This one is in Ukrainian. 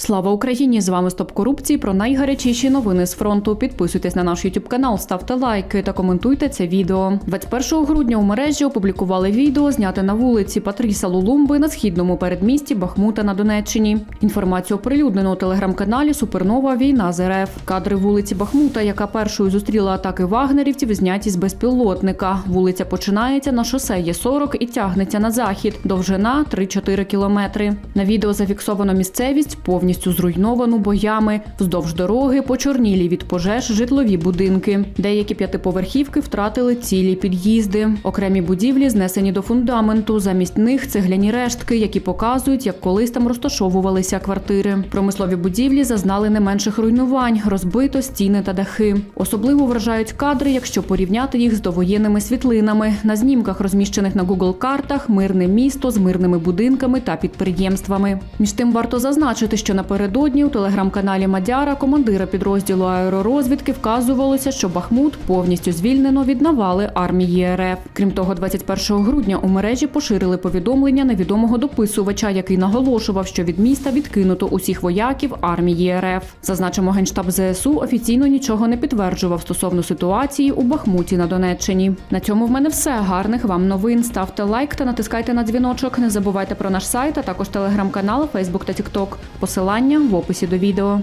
Слава Україні! З вами Стоп корупції про найгарячіші новини з фронту. Підписуйтесь на наш YouTube канал, ставте лайки та коментуйте це відео. 21 грудня у мережі опублікували відео, зняте на вулиці Патріса Лулумби на східному передмісті Бахмута на Донеччині. Інформацію оприлюднено у телеграм-каналі Супернова Війна з РФ. Кадри вулиці Бахмута, яка першою зустріла атаки вагнерівців, зняті з безпілотника. Вулиця починається на шосе Є40 і тягнеться на захід. Довжина 3-4 кілометри. На відео зафіксовано місцевість повністю зруйновану боями. Вздовж дороги почорнілі від пожеж житлові будинки. Деякі п'ятиповерхівки втратили цілі під'їзди. Окремі будівлі знесені до фундаменту. Замість них цегляні рештки, які показують, як колись там розташовувалися квартири. Промислові будівлі зазнали не менших руйнувань, розбито стіни та дахи. Особливо вражають кадри, якщо порівняти їх з довоєнними світлинами. На знімках, розміщених на Google картах, мирне місто з мирними будинками та підприємствами. Між тим варто зазначити, що напередодні у телеграм-каналі Мадяра командира підрозділу аеророзвідки вказувалося, що Бахмут повністю звільнено від навали армії РФ. Крім того, 21 грудня у мережі поширили повідомлення невідомого дописувача, який наголошував, що від міста відкинуто усіх вояків армії РФ. Зазначимо, генштаб ЗСУ офіційно нічого не підтверджував стосовно ситуації у Бахмуті на Донеччині. На цьому в мене все. Гарних вам новин. Ставте лайк та натискайте на дзвіночок. Не забувайте про наш сайт, а також телеграм-канал, Фейсбук та Тікток. Посилання в описі до відео.